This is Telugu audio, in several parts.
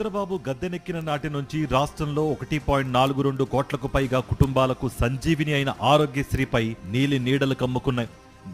చంద్రబాబు గద్దెనెక్కిన నాటి నుంచి రాష్ట్రంలో ఒకటి పాయింట్ నాలుగు రెండు కోట్లకు పైగా కుటుంబాలకు సంజీవిని అయిన ఆరోగ్యశ్రీపై నీలి నీడలు కమ్ముకున్నాయి.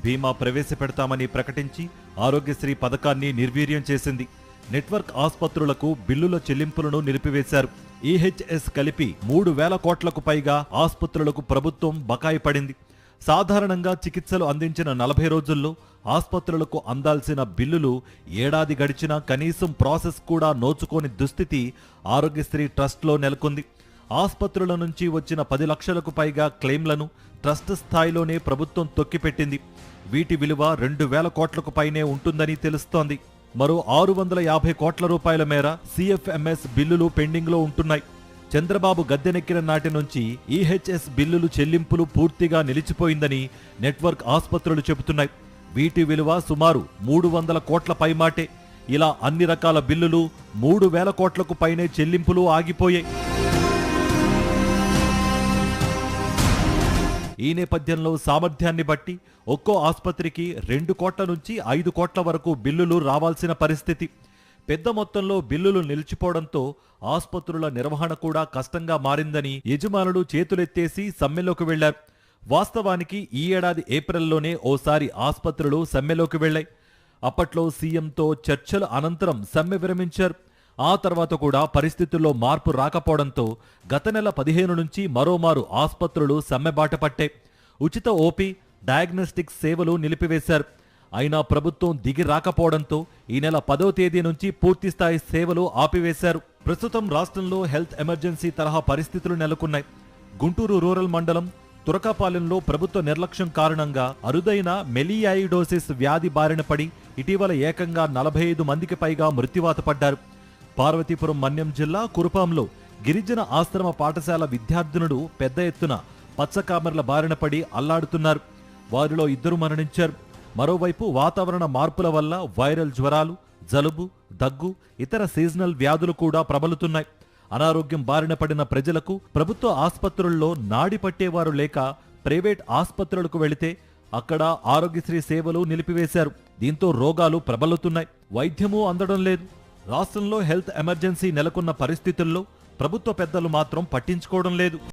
బీమా ప్రవేశపెడతామని ప్రకటించి ఆరోగ్యశ్రీ పథకాన్ని నిర్వీర్యం చేసింది. నెట్వర్క్ ఆసుపత్రులకు బిల్లుల చెల్లింపులను నిలిపివేశారు. ఈహెచ్ఎస్ కలిపి మూడు వేల కోట్లకు పైగా ఆసుపత్రులకు ప్రభుత్వం బకాయి పడింది. సాధారణంగా చికిత్సలు అందించిన నలభై రోజుల్లో ఆసుపత్రులకు అందాల్సిన బిల్లులు ఏడాది గడిచినా కనీసం ప్రాసెస్ కూడా నోచుకోని దుస్థితి ఆరోగ్యశ్రీ ట్రస్ట్లో నెలకొంది. ఆసుపత్రుల నుంచి వచ్చిన పది లక్షలకు పైగా క్లెయిమ్లను ట్రస్ట్ స్థాయిలోనే ప్రభుత్వం తొక్కిపెట్టింది. వీటి విలువ రెండు వేల కోట్లకు పైనే ఉంటుందని తెలుస్తోంది. మరో ఆరు వందల యాభై కోట్ల రూపాయల మేర సిఎఫ్ఎంఎస్ బిల్లులు పెండింగ్లో ఉంటున్నాయి. చంద్రబాబు గద్దెనెక్కిన నాటి నుంచి ఈహెచ్ఎస్ బిల్లులు చెల్లింపులు పూర్తిగా నిలిచిపోయిందని నెట్వర్క్ ఆసుపత్రులు చెబుతున్నాయి. వీటి విలువ సుమారు మూడు వందల కోట్ల పైమాటే. ఇలా అన్ని రకాల బిల్లులు మూడు వేల కోట్లకు పైనే చెల్లింపులు ఆగిపోయాయి. ఈ నేపథ్యంలో సామర్థ్యాన్ని బట్టి ఒక్కో ఆసుపత్రికి రెండు కోట్ల నుంచి ఐదు కోట్ల వరకు బిల్లులు రావాల్సిన పరిస్థితి. పెద్ద మొత్తంలో బిల్లులు నిలిచిపోవడంతో ఆసుపత్రుల నిర్వహణ కూడా కష్టంగా మారిందని యజమానులు చేతులెత్తేసి సమ్మెలోకి వెళ్ళారు వాస్తవానికి ఈ ఏడాది ఏప్రిల్లోనే ఓసారి ఆసుపత్రులు సమ్మెలోకి వెళ్ళాయి అప్పట్లో సీఎంతో చర్చల అనంతరం సమ్మె విరమించారు. ఆ తర్వాత కూడా పరిస్థితుల్లో మార్పు రాకపోవడంతో గత నెల పదిహేను నుంచి మరోమారు ఆసుపత్రులు సమ్మెబాట పట్టాయి. ఉచిత ఓపీ డయాగ్నోస్టిక్ సేవలు నిలిపివేశారు. అయినా ప్రభుత్వం దిగి రాకపోవడంతో ఈ నెల పదో తేదీ నుంచి పూర్తిస్థాయి సేవలు ఆపివేశారు. ప్రస్తుతం రాష్ట్రంలో హెల్త్ ఎమర్జెన్సీ తరహా పరిస్థితులు నెలకొన్నాయి. గుంటూరు రూరల్ మండలం తురకపాలెంలో ప్రభుత్వ నిర్లక్ష్యం కారణంగా అరుదైన మెలియాయిడోసిస్ వ్యాధి బారిన పడి ఇటీవల ఏకంగా నలభై ఐదు మందికి పైగా మృత్యువాత పడ్డారు. పార్వతీపురం మన్యం జిల్లా కురుపాంలో గిరిజన ఆశ్రమ పాఠశాల విద్యార్థినుడు పెద్ద ఎత్తున పచ్చకామర్ల బారిన పడి అల్లాడుతున్నారు. వారిలో ఇద్దరు మరణించారు. మరోవైపు వాతావరణ మార్పుల వల్ల వైరల్ జ్వరాలు జలుబు దగ్గు ఇతర సీజనల్ వ్యాధులు కూడా ప్రబలుతున్నాయి. అనారోగ్యం బారిన పడిన ప్రజలకు ప్రభుత్వ ఆసుపత్రుల్లో నాడి పట్టేవారు లేక ప్రైవేట్ ఆసుపత్రులకు వెళితే అక్కడ ఆరోగ్యశ్రీ సేవలు నిలిపివేశారు. దీంతో రోగాలు ప్రబలుతున్నాయి. వైద్యమూ అందడం లేదు. రాష్ట్రంలో హెల్త్ ఎమర్జెన్సీ నెలకొన్న పరిస్థితుల్లో ప్రభుత్వ పెద్దలు మాత్రం పట్టించుకోవడం లేదు.